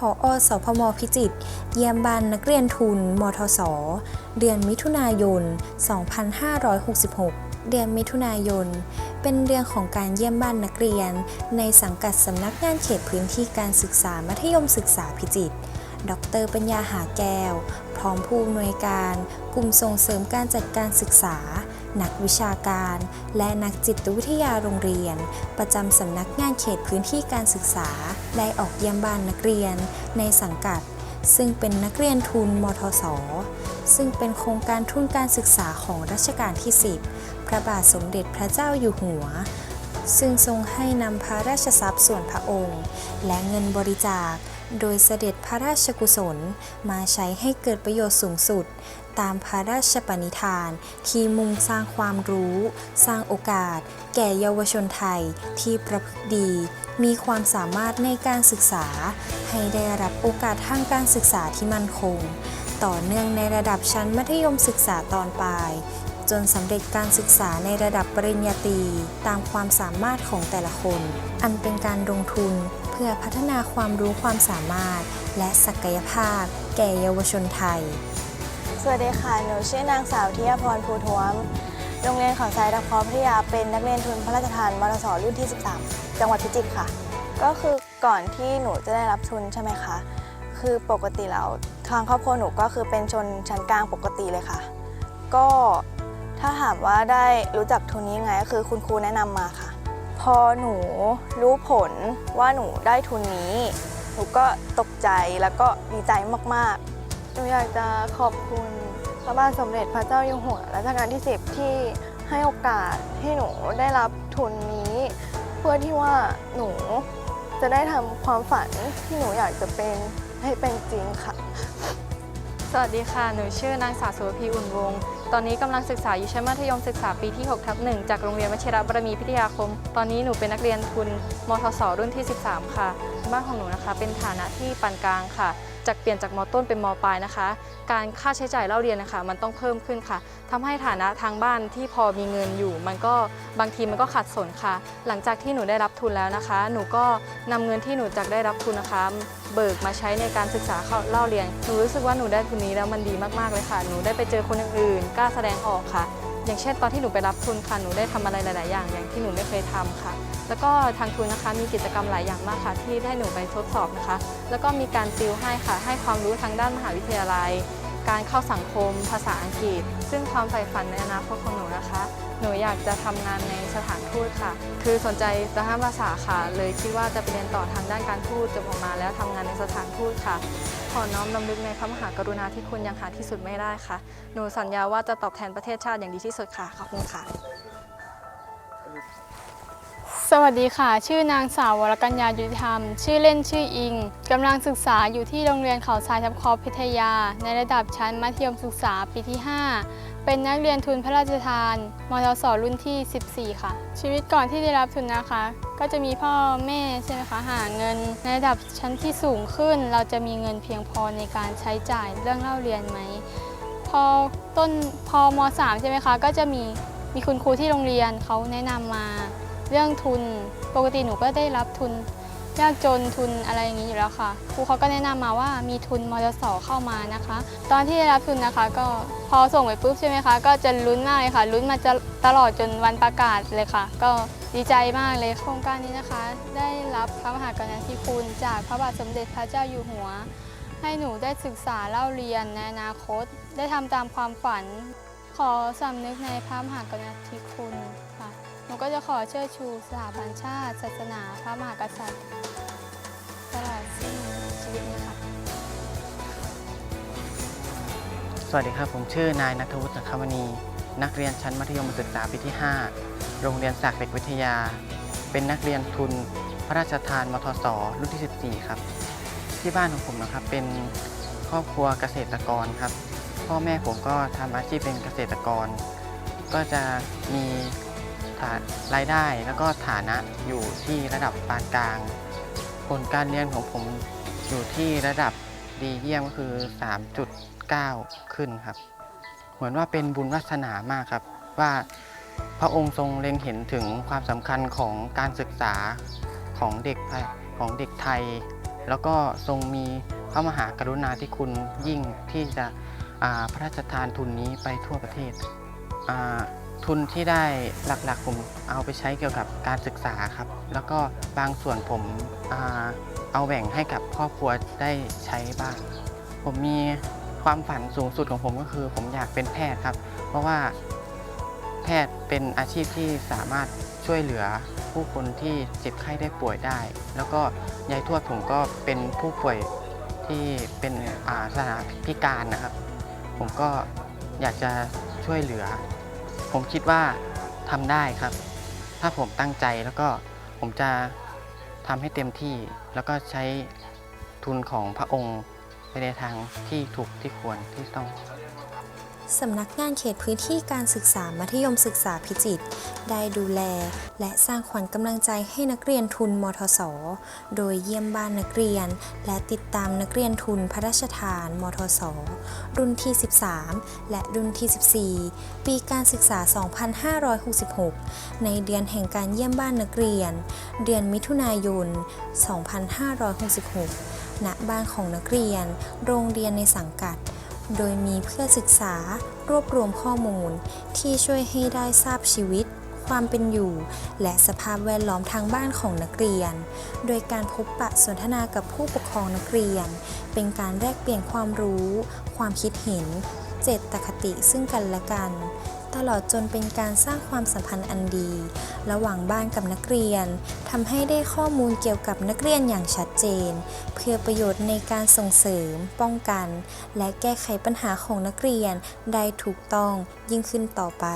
ผออสพมพิจิตรเยี่ยมบ้านนักเรียนทุน มทศเดือนมิถุนายน 2566เดือนมิถุนายน เป็นเดือนของการเยี่ยมบ้านนักเรียน ในสังกัดสำนักงานเขตพื้นที่การศึกษามัธยมศึกษาพิจิตร ดรปัญญาหาแก้ว พร้อมผู้อำนวยการ กลุ่มส่งเสริมการจัดการศึกษา นักวิชาการ และนักจิตวิทยาโรงเรียน ประจำสำนักงานเขตพื้นที่การศึกษา ได้ออกเยี่ยมบ้านนักเรียน ในสังกัด ซึ่งเป็นนักเรียนทุนมทศ ซึ่งเป็นโครงการทุนการศึกษาของรัชกาลที่ 10 พระบาทสมเด็จพระเจ้าอยู่หัว ซึ่งทรงให้นำพระราชทรัพย์ส่วนพระองค์ และเงินบริจาค โดยเสด็จพระราชกุศลมาใช้ให้เกิดประโยชน์สูงสุด ตามพระราชปณิธาน ที่มุ่งสร้างความรู้ สร้างโอกาส แก่เยาวชนไทยที่ประพฤติดี มีความสามารถในการศึกษา ให้ได้รับโอกาสทางการศึกษาที่มั่นคง ต่อเนื่องในระดับชั้นมัธยมศึกษาตอนปลายจนสำเร็จการศึกษาในระดับปริญญาตรีตามความสามารถของแต่ละคน อันเป็นการลงทุน พื่อพัฒนาความรู้ความสามารถ และศักยภาพ แก่เยาวชนไทย สวัสดีค่ะ หนูชื่อนางสาวทิยาพรภูทวม โรงเรียนเขาทรายตะเคอพัทยาเป็นนักเรียนทุนพระราชทานมรสรุ่นที่ 13 จังหวัดพิจิตรค่ะ ก็คือก่อนที่หนูจะได้รับทุนใช่ไหมคะ คือปกติแล้วทางครอบครัวหนูก็คือเป็นชนชั้นกลางปกติเลยค่ะ ก็ถ้าถามว่าได้รู้จักทุนนี้ยังไงก็คือคุณครูแนะนำมาค่ะ พอหนูรู้ผลว่าหนูได้ทุนนี้ หนูก็ตกใจแล้วก็ดีใจมากๆ หนูอยากจะขอบคุณพระบาทสมเด็จพระเจ้าอยู่หัวรัชกาลที่ 10 ที่ให้โอกาสให้หนูได้รับทุนนี้ เพื่อที่ว่าหนูจะได้ทำความฝันที่หนูอยากจะเป็นให้เป็นจริงค่ะ สวัสดีค่ะ หนูชื่อนางสาวสุวพีอุ่นวงศ์ ตอนนี้กำลังศึกษาอยู่ชั้นมัธยมศึกษาปีที่6ทับหนึ่งจากโรงเรียนวชิรบรมีพิทยาคม ตอนนี้หนูเป็นนักเรียนทุนมทศรุ่นที่ 13 ค่ะ บ้านของหนูนะคะ เป็นฐานะที่ปานกลางค่ะจากเปลี่ยนจากมต้นเป็นมปลายนะคะ การค่าใช้จ่ายเล่าเรียนนะคะ มันต้องเพิ่มขึ้นค่ะทำให้ฐานะทางบ้านที่พอมีเงินอยู่ มันก็บางทีมันก็ขัดสนค่ะ หลังจากที่หนูได้รับทุนแล้วนะคะ หนูก็นำเงินที่หนูจากได้รับทุนนะคะ เบิกมาใช้ในการศึกษาเข้าเล่าเรียนหนูรู้สึกว่าหนูได้ทุนนี้แล้วมันดีมากๆเลยค่ะ หนูได้ไปเจอคนอื่นๆกล้าแสดงออกค่ะ อย่างเช่นตอนที่หนูไปรับทุนค่ะหนูได้ทำอะไรหลาย ๆ อย่าง อย่างที่หนูไม่เคยทำค่ะ แล้วก็ทางทุนนะคะมีกิจกรรมหลายอย่างมากค่ะ ที่ได้หนูไปทดสอบนะคะ แล้วก็มีการติวให้ค่ะ ให้ความรู้ทางด้านมหาวิทยาลัย การเข้าสังคม ภาษาอังกฤษ ซึ่งความใฝ่ฝันในอนาคตของหนูนะคะ หนูอยากจะทำงานในสถานทูตค่ะ คือสนใจทางภาษาค่ะ เลยคิดว่าจะไปเรียนต่อทางด้านการทูตจบออกมาแล้วทำงานในสถานทูตค่ะ ขอน้อมลำลึกในพระมหากรุณาธิคุณยังหาที่สุดไม่ได้ค่ะ หนูสัญญาว่าจะตอบแทนประเทศชาติอย่างดีที่สุดค่ะ ขอบคุณค่ะ สวัสดีค่ะ ชื่อนางสาววรกัญญายุติธรรม ชื่อเล่นชื่ออิง กำลังศึกษาอยู่ที่โรงเรียนเขาทรายทับคอพิทยา ในระดับชั้นมัธยมศึกษาปีที่ 5 เป็นนักเรียนทุนพระราชทาน มทศรุ่นที่ 14 ค่ะ ชีวิตก่อนที่ได้รับทุนนะคะ ก็จะมีพ่อแม่ใช่ไหมคะ หาเงิน ในระดับชั้นที่สูงขึ้น เราจะมีเงินเพียงพอในการใช้จ่ายเรื่องเล่าเรียนไหม พอต้นพอม .3 ใช่ไหมคะ ก็จะมีมีคุณครูที่โรงเรียนเขาแนะนำมา เรื่องทุนปกติหนูก็ได้รับทุน ยากจนทุนอะไรอย่างนี้อยู่แล้วค่ะครูเขาก็แนะนำมาว่ามีทุนมจสเข้ามานะคะ ตอนที่ได้รับทุนนะคะ ก็พอส่งไปปุ๊บใช่ไหมคะก็จะลุ้นมากเลยค่ะลุ้นมาจะตลอดจนวันประกาศเลยค่ะ ก็ดีใจมากเลยโครงการนี้นะคะ ได้รับพระมหากรุณาธิคุณจากพระบาทสมเด็จพระเจ้าอยู่หัว ให้หนูได้ศึกษาเล่าเรียนในอนาคต ได้ทำตามความฝัน ขอสำนึกในพระมหากรุณาธิคุณค่ะ นูก็จะขอเชิดชูสถาบันชาติ ศาสนา พระมหากษัตริย์ตลอดสิ้นชีวิตนี้ค่ะสวัสดีครับ ผมชื่อนายนัทวุฒิสังคมณี นักเรียนชั้นมัธยมศึกษาปีที่ 5 โรงเรียนศักดิ์เด็กวิทยา เป็นนักเรียนทุนพระราชทานมทศรุ่นที่ 14 ครับ ที่บ้านของผมนะครับเป็นครอบครัวเกษตรกรครับ พ่อแม่ผมก็ทำอาชีพเป็นเกษตรกร ก็จะมี รายได้แล้วก็ฐานะอยู่ที่ระดับปานกลาง ผลการเรียนของผมอยู่ที่ระดับดีเยี่ยมก็คือ 3.9 ขึ้นครับ เหมือนว่าเป็นบุญวาสนามากครับ ว่าพระองค์ทรงเล็งเห็นถึงความสำคัญของการศึกษาของเด็กไทยของเด็กไทย แล้วก็ทรงมีพระมหากรุณาธิคุณยิ่งที่จะพระราชทานทุนนี้ไปทั่วประเทศ ทุนที่ได้หลักๆ ผมเอาไปใช้เกี่ยวกับการศึกษาครับ แล้วก็บางส่วนผมเอาแบ่งให้กับครอบครัวได้ใช้บ้าง ผมมีความฝันสูงสุดของผมก็คือ ผมอยากเป็นแพทย์ครับ เพราะว่าแพทย์เป็นอาชีพที่สามารถช่วยเหลือผู้คนที่เจ็บไข้ได้ป่วยได้ แล้วก็ยายทวดผมก็เป็นผู้ป่วยที่เป็นอาสถานพิการนะครับ ผมก็อยากจะช่วยเหลือ ผมคิดว่าทำได้ครับ ถ้าผมตั้งใจแล้วก็ผมจะทำให้เต็มที่ แล้วก็ใช้ทุนของพระองค์ไปในทางที่ถูกที่ควรที่ต้อง สำนักงานเขตพื้นที่การศึกษามัธยมศึกษาพิจิตรได้ดูแล และสร้างขวัญกำลังใจให้นักเรียนทุนมทศ โดยเยี่ยมบ้านนักเรียน และติดตามนักเรียนทุนพระราชทาน มทศ รุ่นที่ 13 และรุ่นที่ 14 ปีการศึกษา 2566 ในเดือนแห่งการเยี่ยมบ้านนักเรียน เดือนมิถุนายน 2566 ณ บ้านของนักเรียน โรงเรียนในสังกัด โดยมีเพื่อศึกษารวบรวมข้อมูล ที่ช่วยให้ได้ทราบชีวิต ความเป็นอยู่ และสภาพแวดล้อมทางบ้านของนักเรียน โดยการพบปะสนทนากับผู้ปกครองนักเรียน เป็นการแลกเปลี่ยนความรู้ ความคิดเห็น เจตคติซึ่งกันและกัน ตลอดจนเป็นการสร้างความสัมพันธ์อันดี ระหว่างบ้านกับนักเรียนทำให้ได้ข้อมูลเกี่ยวกับนักเรียนอย่างชัดเจน เพื่อประโยชน์ในการส่งเสริม ป้องกัน และแก้ไขปัญหาของนักเรียนได้ถูกต้องยิ่งขึ้นต่อไป